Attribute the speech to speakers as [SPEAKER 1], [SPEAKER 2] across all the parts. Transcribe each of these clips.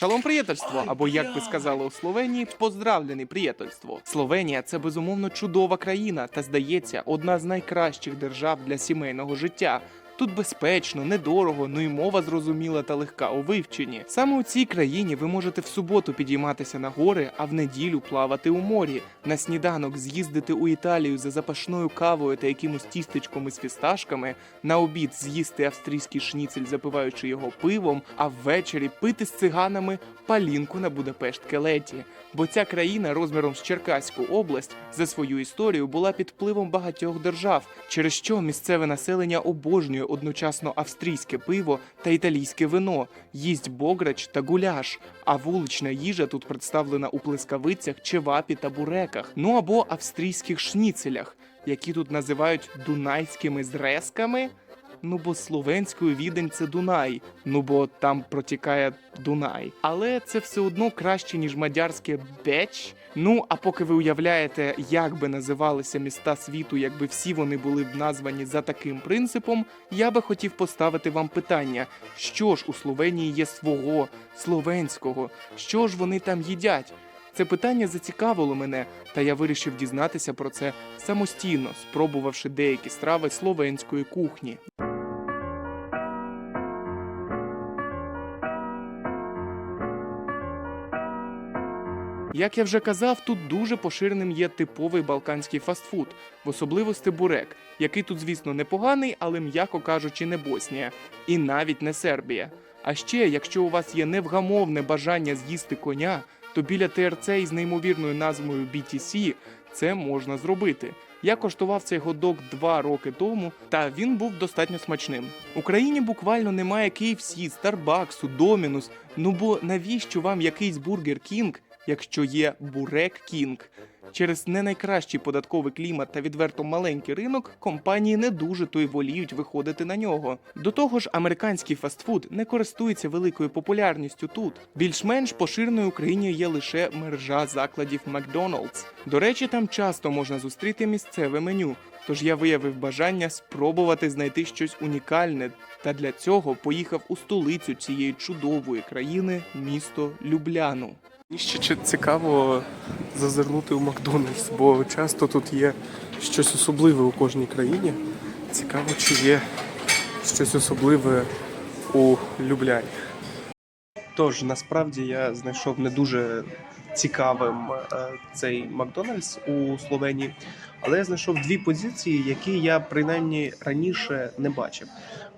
[SPEAKER 1] Шалом приятельство, або як би сказали у Словенії, поздравлене приятельство. Словенія це безумовно чудова країна та здається одна з найкращих держав для сімейного життя. Тут безпечно, недорого, ну і мова зрозуміла та легка у вивченні. Саме у цій країні ви можете в суботу підійматися на гори, а в неділю плавати у морі. На сніданок з'їздити у Італію за запашною кавою та якимось тістечком із фісташками, на обід з'їсти австрійський шніцель, запиваючи його пивом, а ввечері пити з циганами палінку на Будапешт Келеті. Бо ця країна розміром з Черкаську область за свою історію була під впливом багатьох держав, через що місцеве населення обожнює одночасно австрійське пиво та італійське вино, їсть бограч та гуляш. А вулична їжа тут представлена у плескавицях, чевапі та буреках, ну або австрійських шніцелях, які тут називають дунайськими зрезками. Ну, бо словенською відень це Дунай. Ну бо там протікає Дунай. Але це все одно краще, ніж мадярське беч. Ну, а поки ви уявляєте, як би називалися міста світу, якби всі вони були б названі за таким принципом, я би хотів поставити вам питання: що ж у Словенії є свого словенського? Що ж вони там їдять? Це питання зацікавило мене, та я вирішив дізнатися про це самостійно, спробувавши деякі страви словенської кухні. Як я вже казав, тут дуже поширеним є типовий балканський фастфуд, в особливості бурек, який тут, звісно, непоганий, але м'яко кажучи, не Боснія, і навіть не Сербія. А ще, якщо у вас є невгамовне бажання з'їсти коня, то біля ТРЦ із неймовірною назвою BTC це можна зробити. Я коштував цей годок два роки тому, та він був достатньо смачним. В Україні буквально немає KFC, Старбаксу, Домінус. Ну бо навіщо вам якийсь бургер Кінг, якщо є Бурек Кінг? Через не найкращий податковий клімат та відверто маленький ринок компанії не дуже то й воліють виходити на нього. До того ж, американський фастфуд не користується великою популярністю тут. Більш-менш поширеною в Україні є лише мережа закладів Макдоналдс. До речі, там часто можна зустріти місцеве меню. Тож я виявив бажання спробувати знайти щось унікальне, та для цього поїхав у столицю цієї чудової країни, місто Любляну.
[SPEAKER 2] Мені ще цікаво зазирнути у Макдональдс, бо часто тут є щось особливе у кожній країні. Цікаво, чи є щось особливе у Любляні. Тож, насправді я знайшов не дуже цікавим е, цей Макдональдс у Словенії, але я знайшов дві позиції, які я принаймні раніше не бачив.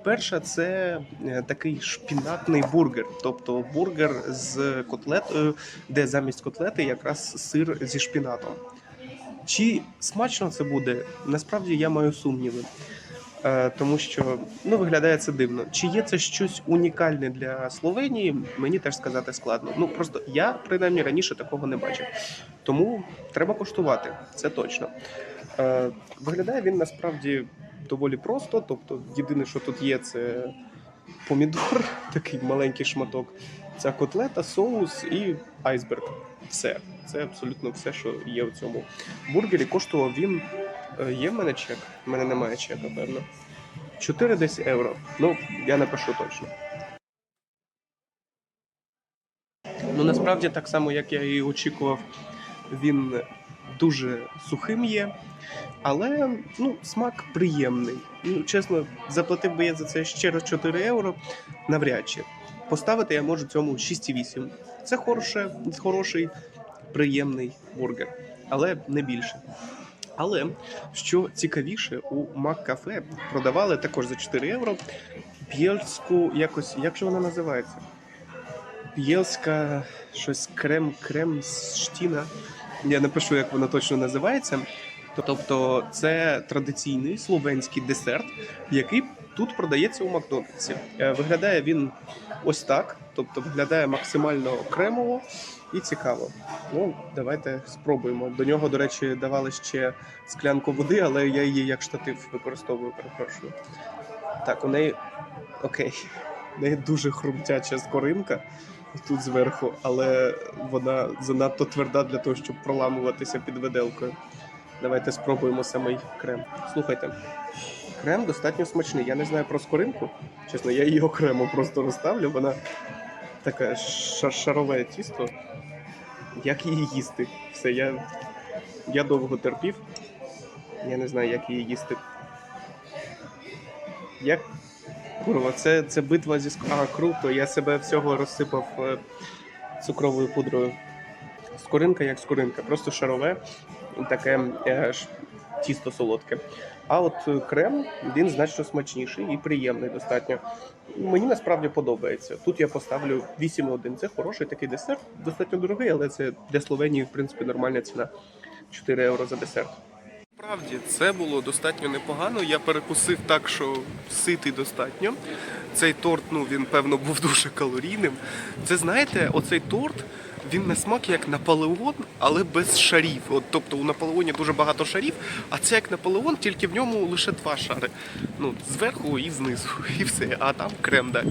[SPEAKER 2] Перша це е, такий шпінатний бургер, тобто бургер з котлетою, де замість котлети якраз сир зі шпінатом. Чи смачно це буде? Насправді я маю сумніви. Е, Тому що ну виглядає це дивно. Чи є це щось унікальне для Словенії? Мені теж сказати складно. Ну просто я принаймні раніше такого не бачив. Тому треба коштувати, це точно. Е, Виглядає він насправді доволі просто. Тобто, єдине, що тут є, це помідор, такий маленький шматок, ця котлета, соус і айсберг. Все. Це абсолютно все, що є в цьому бургері. Коштував він. е, Є в мене чек? У мене немає чека, певно. 4 десь євро. Ну, я напишу точно. Ну, насправді, так само, як я і очікував, він дуже сухим є. Але ну, смак приємний. Ну, чесно, заплатив би я за це ще раз 4 євро, навряд чи. Поставити я можу цьому 6,8. Це хороше, хороший, приємний бургер, але не більше. Але що цікавіше, у Мак-кафе продавали також за 4 євро бєльську якось, як же вона називається? Бєльська щось крем, крем штіна. Я напишу, як вона точно називається. Тобто, це традиційний словенський десерт, який тут продається у Макдональдсі. Е, Виглядає він ось так, тобто виглядає максимально кремово і цікаво. Ну, давайте спробуємо. До нього, до речі, давали ще склянку води, але я її як штатив використовую, перепрошую. Так, у неї окей. У неї дуже хрумтяча скоринка тут зверху, але вона занадто тверда для того, щоб проламуватися під виделкою. Давайте спробуємо самий крем. Слухайте, крем достатньо смачний. Я не знаю про скоринку. Чесно, я її окремо просто розставлю. Вона таке шарове тісто. Як її їсти? Все, я, я довго терпів. Я не знаю, як її їсти. Як. Курва, це, це битва зі А, круто, я себе всього розсипав е, цукровою пудрою. Скоринка як скоринка, просто шарове, таке е, тісто солодке. А от е, крем він значно смачніший і приємний достатньо. Мені насправді подобається. Тут я поставлю 8,1. Це хороший такий десерт, достатньо дорогий, але це для Словенії, в принципі, нормальна ціна. 4 євро за десерт. Справді, це було достатньо непогано. Я перекусив так, що ситий достатньо. Цей торт, ну він певно був дуже калорійним. Це знаєте, оцей торт. Він на смак як Наполеон, але без шарів. От, тобто у Наполеоні дуже багато шарів, а це як Наполеон, тільки в ньому лише два шари. Ну, зверху і знизу, і все. А там крем да.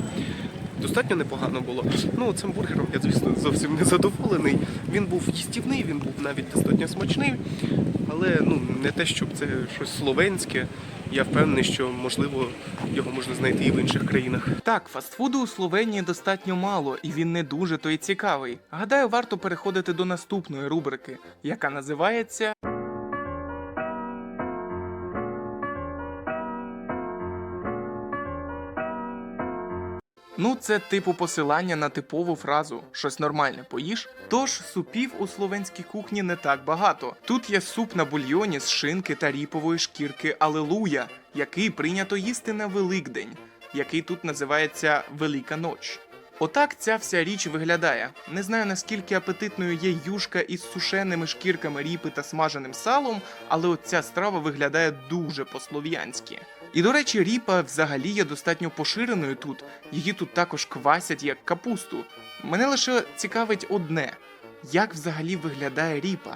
[SPEAKER 2] Достатньо непогано було. Ну, цим бургером я, звісно, зовсім не задоволений. Він був їстівний, він був навіть достатньо смачний, але ну, не те, щоб це щось словенське. Я впевнений, що можливо його можна знайти і в інших країнах.
[SPEAKER 1] Так, фастфуду у Словенії достатньо мало, і він не дуже то й цікавий. Гадаю, варто переходити до наступної рубрики, яка називається. Ну, це типу посилання на типову фразу щось нормальне поїш. Тож супів у словенській кухні не так багато. Тут є суп на бульйоні з шинки та ріпової шкірки Алелуя, який прийнято їсти на Великдень, який тут називається Велика Ноч. Отак ця вся річ виглядає. Не знаю наскільки апетитною є юшка із сушеними шкірками ріпи та смаженим салом, але от ця страва виглядає дуже по-слов'янськи. І до речі, ріпа взагалі є достатньо поширеною тут. Її тут також квасять як капусту. Мене лише цікавить одне: як взагалі виглядає ріпа?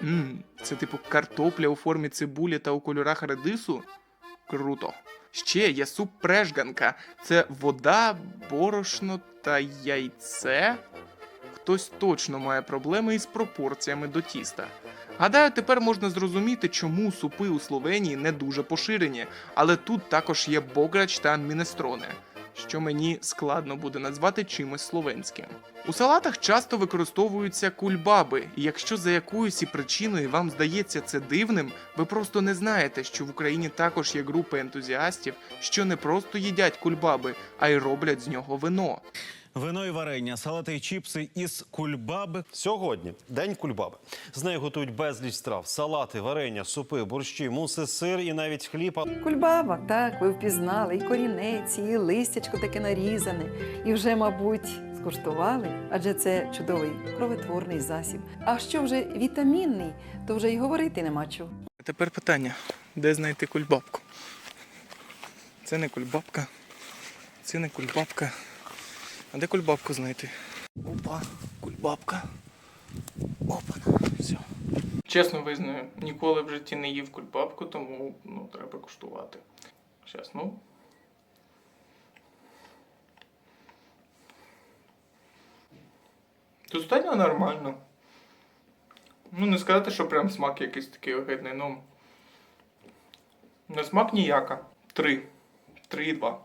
[SPEAKER 1] Мм, це типу картопля у формі цибулі та у кольорах редису? Круто. Ще є суп прешганка. Це вода, борошно та яйце. Хтось точно має проблеми із пропорціями до тіста. Гадаю, тепер можна зрозуміти, чому супи у Словенії не дуже поширені, але тут також є бограч та мінестроне, що мені складно буде назвати чимось словенським. У салатах часто використовуються кульбаби, і якщо за якоюсь причиною вам здається це дивним, ви просто не знаєте, що в Україні також є групи ентузіастів, що не просто їдять кульбаби, а й роблять з нього вино.
[SPEAKER 3] Вино і варення, салати і чіпси із кульбаби.
[SPEAKER 4] Сьогодні день кульбаби. З нею готують безліч страв: салати, варення, супи, борщі, муси, сир і навіть хліб.
[SPEAKER 5] Кульбаба, так, ви впізнали, і корінець, і листячко таке нарізане, і вже, мабуть, скуштували, адже це чудовий кровотворний засіб. А що вже вітамінний, то вже й говорити нема чого.
[SPEAKER 1] Тепер питання: де знайти кульбабку? Це не кульбабка, це не кульбабка. А де кульбабку знайти? Опа, кульбабка. Опа, все. Чесно визнаю, ніколи в житті не їв кульбабку, тому ну, треба куштувати. Щас, ну. Достатньо нормально. Ну, не сказати, що прям смак якийсь такий огидний, ну. На смак ніяка. Три. Три і два.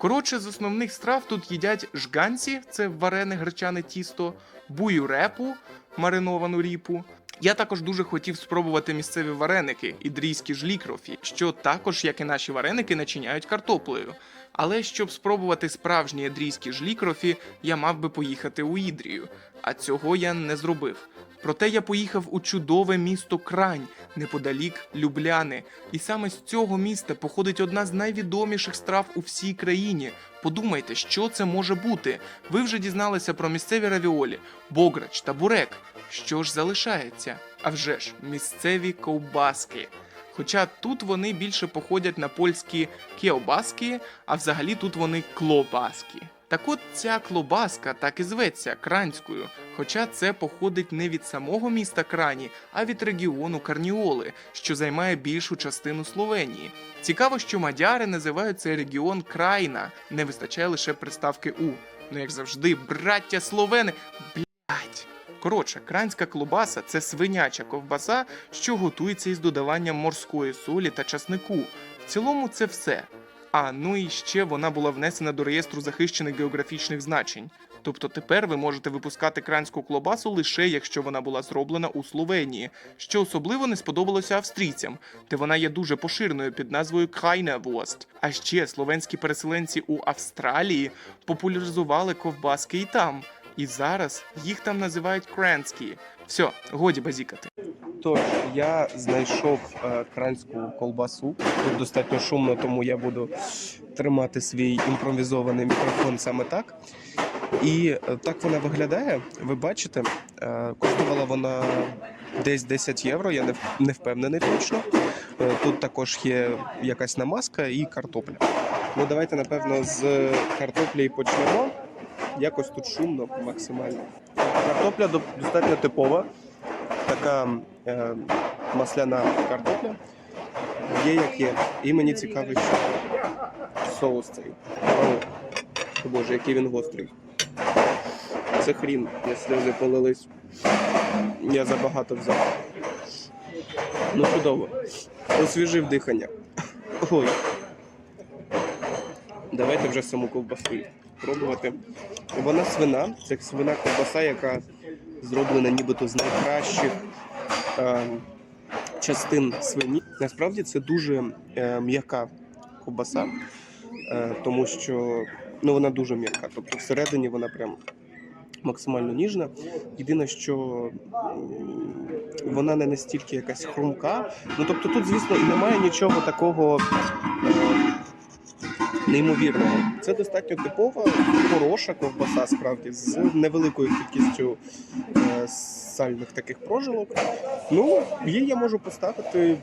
[SPEAKER 1] Коротше, з основних страв тут їдять жганці, це варене гречане тісто, буюрепу, мариновану ріпу. Я також дуже хотів спробувати місцеві вареники, ідрійські жлікрофі, що також, як і наші вареники, начиняють картоплею. Але щоб спробувати справжні ідрійські жлікрофі, я мав би поїхати у Ідрію, а цього я не зробив. Проте я поїхав у чудове місто Крань, неподалік Любляни. І саме з цього міста походить одна з найвідоміших страв у всій країні. Подумайте, що це може бути. Ви вже дізналися про місцеві равіолі, бограч та бурек. Що ж залишається? А вже ж, місцеві ковбаски. Хоча тут вони більше походять на польські кіобаски, а взагалі тут вони клобаски. Так от ця клобаска так і зветься кранською, хоча це походить не від самого міста Крані, а від регіону Карніоли, що займає більшу частину Словенії. Цікаво, що мадяри називають цей регіон Крайна, не вистачає лише приставки У. Ну як завжди, браття словени, блять. Коротше, кранська клобаса це свиняча ковбаса, що готується із додаванням морської солі та часнику. В цілому це все. А ну і ще вона була внесена до реєстру захищених географічних значень. Тобто тепер ви можете випускати кранську колбасу лише якщо вона була зроблена у Словенії, що особливо не сподобалося австрійцям, де вона є дуже поширеною під назвою Крайневост. А ще словенські переселенці у Австралії популяризували ковбаски і там. І зараз їх там називають кранські. Все, годі базікати.
[SPEAKER 2] Тож я знайшов е, кранську колбасу. Тут достатньо шумно, тому я буду тримати свій імпровізований мікрофон саме так. І е, так вона виглядає. Ви бачите, е, коштувала вона десь 10 євро. Я не, впевнений точно. Е, тут також є якась намазка і картопля. Ну давайте напевно з картоплі почнемо. Якось тут шумно максимально. Картопля до- достатньо типова така е, масляна картопля. Є як є. І мені цікавий, що соус цей. О Боже, який він гострий. Це хрін, я сльози полились. Я забагато взяв. Ну, чудово. Освіжив дихання. Ой. Давайте вже саму ковбасу пробувати. Вона свина, це свина ковбаса, яка зроблена нібито з найкращих е, частин свині. Насправді це дуже е, м'яка ковбаса, е, тому що ну, вона дуже м'яка. Тобто всередині вона прям максимально ніжна. Єдине, що вона не настільки якась хрумка. Ну тобто тут, звісно, і немає нічого такого. Е, Неймовірного, це достатньо типова, хороша ковбаса, справді, з невеликою кількістю е, сальних таких прожилок. Ну, їй я можу поставити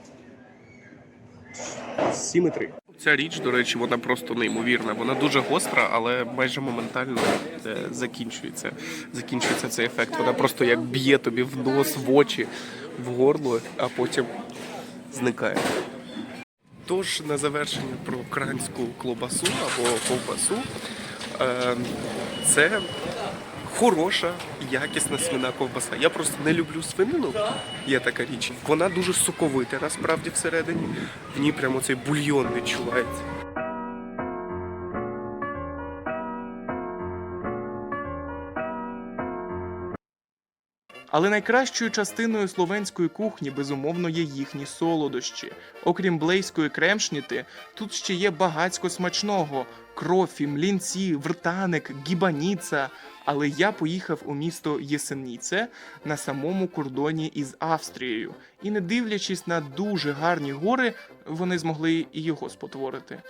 [SPEAKER 2] 7,3. Ця річ, до речі, вона просто неймовірна. Вона дуже гостра, але майже моментально е, закінчується. Закінчується цей ефект. Вона просто як б'є тобі в нос, в очі, в горло, а потім зникає. Тож на завершення про кранську клобасу або ковбасу. Е, це хороша, якісна свина ковбаса. Я просто не люблю свинину. Є така річ. Вона дуже соковита насправді всередині. В ній прямо цей бульйон відчувається.
[SPEAKER 1] Але найкращою частиною словенської кухні безумовно є їхні солодощі. Окрім блейської кремшніти, тут ще є багацько смачного: крофі, млінці, вртаник, гібаніца. Але я поїхав у місто Єсеніце на самому кордоні із Австрією, і не дивлячись на дуже гарні гори, вони змогли і його спотворити.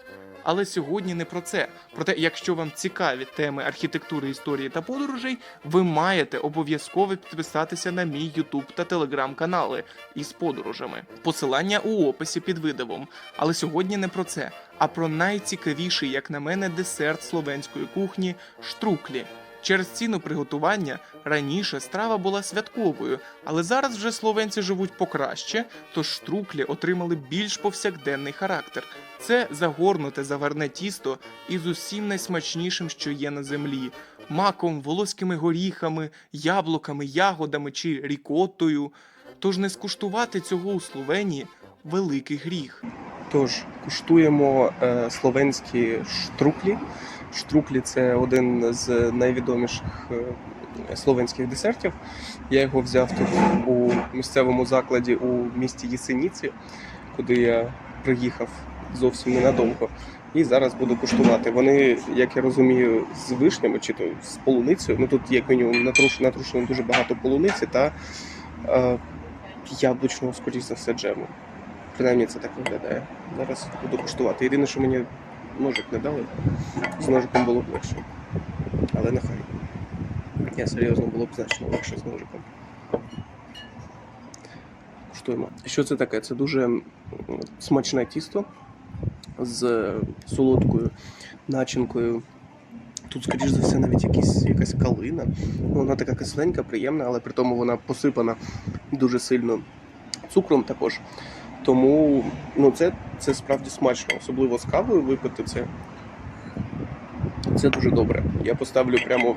[SPEAKER 1] Але сьогодні не про це. Проте, якщо вам цікаві теми архітектури, історії та подорожей, ви маєте обов'язково підписатися на мій YouTube та Telegram канали із подорожами. Посилання у описі під видивом. Але сьогодні не про це, а про найцікавіший, як на мене, десерт словенської кухні штруклі. Через ціну приготування раніше страва була святковою, але зараз вже словенці живуть покраще, тож штруклі отримали більш повсякденний характер. Це загорнуте заварне тісто із усім найсмачнішим, що є на землі: маком, волоськими горіхами, яблуками, ягодами чи рікоттою. Тож не скуштувати цього у Словенії великий гріх.
[SPEAKER 2] Тож куштуємо е, словенські штруклі. Штруклі це один з найвідоміших е, словенських десертів. Я його взяв тут у місцевому закладі у місті Єсеніці, куди я приїхав зовсім ненадовго. І зараз буду куштувати. Вони, як я розумію, з вишнями чи то з полуницею. Ну тут як мінімум натруш, натрушено дуже багато полуниці та е, яблучного, скоріш за все, джему. Принаймні це так виглядає. Зараз буду куштувати. Єдине, що мені ножик не дали, з ножиком було б легше. Але нехай. Я серйозно було б значно легше з ножиком. Куштуємо. Що це таке? Це дуже смачне тісто з солодкою начинкою. Тут, скоріш за все, навіть якісь, якась калина. Ну, Вона така кисленька, приємна, але при тому вона посипана дуже сильно цукром також. Тому ну, це, це справді смачно, особливо з кавою випити це. Це дуже добре. Я поставлю прямо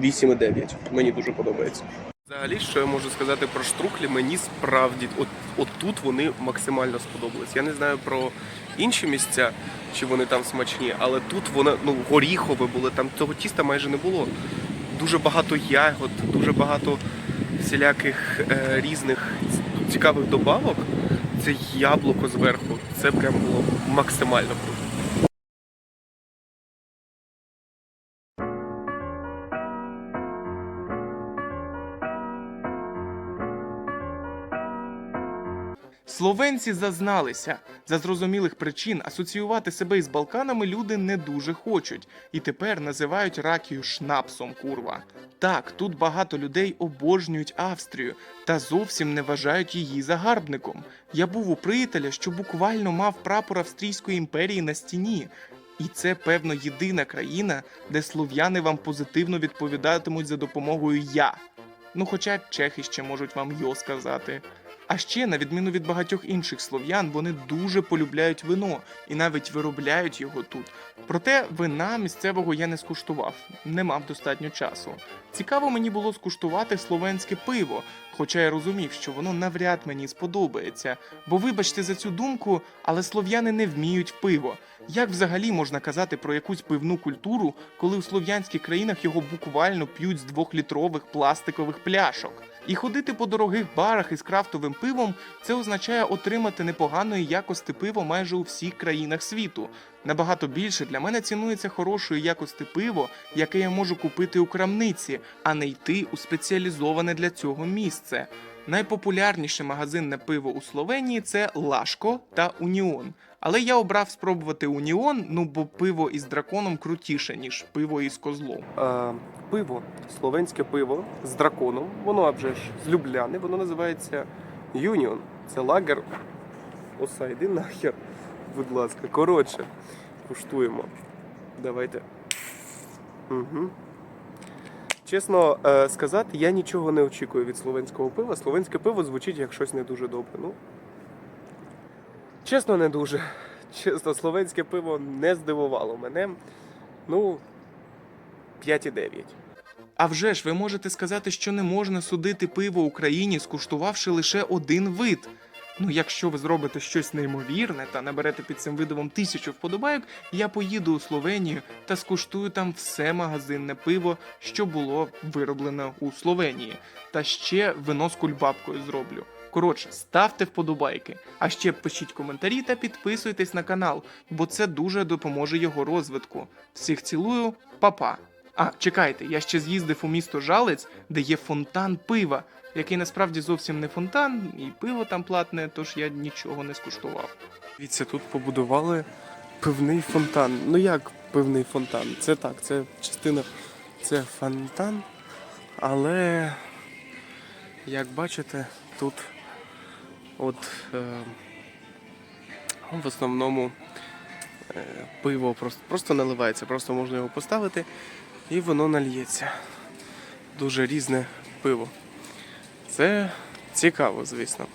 [SPEAKER 2] 8,9. Мені дуже подобається. Взагалі, що я можу сказати про штруклі, мені справді от, от тут вони максимально сподобались. Я не знаю про інші місця, чи вони там смачні, але тут воно ну, горіхове було, там цього тіста майже не було. дуже багато ягод, дуже багато всіляких е, різних цікавих добавок. Це яблуко зверху. Це прям було максимально круто.
[SPEAKER 1] Словенці зазналися. За зрозумілих причин асоціювати себе із Балканами люди не дуже хочуть, і тепер називають ракію шнапсом, курва. Так, тут багато людей обожнюють Австрію та зовсім не вважають її загарбником. Я був у приятеля, що буквально мав прапор Австрійської імперії на стіні. І це, певно, єдина країна, де слов'яни вам позитивно відповідатимуть за допомогою я. Ну, хоча чехи ще можуть вам йо сказати. А ще, на відміну від багатьох інших слов'ян, вони дуже полюбляють вино і навіть виробляють його тут. Проте вина місцевого я не скуштував, не мав достатньо часу. Цікаво мені було скуштувати словенське пиво, хоча я розумів, що воно навряд мені сподобається. Бо вибачте за цю думку, але слов'яни не вміють пиво. Як взагалі можна казати про якусь пивну культуру, коли у слов'янських країнах його буквально п'ють з двохлітрових пластикових пляшок? І ходити по дорогих барах із крафтовим пивом це означає отримати непоганої якості пиво майже у всіх країнах світу. Набагато більше для мене цінується хорошої якості пиво, яке я можу купити у крамниці, а не йти у спеціалізоване для цього місце. Найпопулярніше магазинне пиво у Словенії це Лашко та Уніон. Але я обрав спробувати Уніон, ну бо пиво із драконом крутіше, ніж пиво із козлом.
[SPEAKER 2] Е, пиво, словенське пиво з драконом, воно а вже ж з Любляни, воно називається Юніон. Це лагер. Оса, йди нахер, будь ласка. Коротше, куштуємо. Давайте. Угу. Чесно е, сказати, я нічого не очікую від словенського пива. Словенське пиво звучить як щось не дуже добре. Ну, чесно, не дуже. Чесно, словенське пиво не здивувало мене. Ну, 5,9.
[SPEAKER 1] А вже ж ви можете сказати, що не можна судити пиво Україні, скуштувавши лише один вид. Ну, якщо ви зробите щось неймовірне та наберете під цим видовом тисячу вподобайок, я поїду у Словенію та скуштую там все магазинне пиво, що було вироблено у Словенії. Та ще вино з кульбабкою зроблю. Коротше, ставте вподобайки, а ще пишіть коментарі та підписуйтесь на канал, бо це дуже допоможе його розвитку. Всіх цілую, па-па! А, чекайте, я ще з'їздив у місто Жалець, де є фонтан пива, який насправді зовсім не фонтан, і пиво там платне, тож я нічого не скуштував.
[SPEAKER 2] Дивіться, тут побудували пивний фонтан. Ну як пивний фонтан? Це так, це частина, це фонтан, але як бачите, тут от е, в основному е, пиво просто, просто наливається, просто можна його поставити і воно нальється. Дуже різне пиво. Це цікаво, звісно.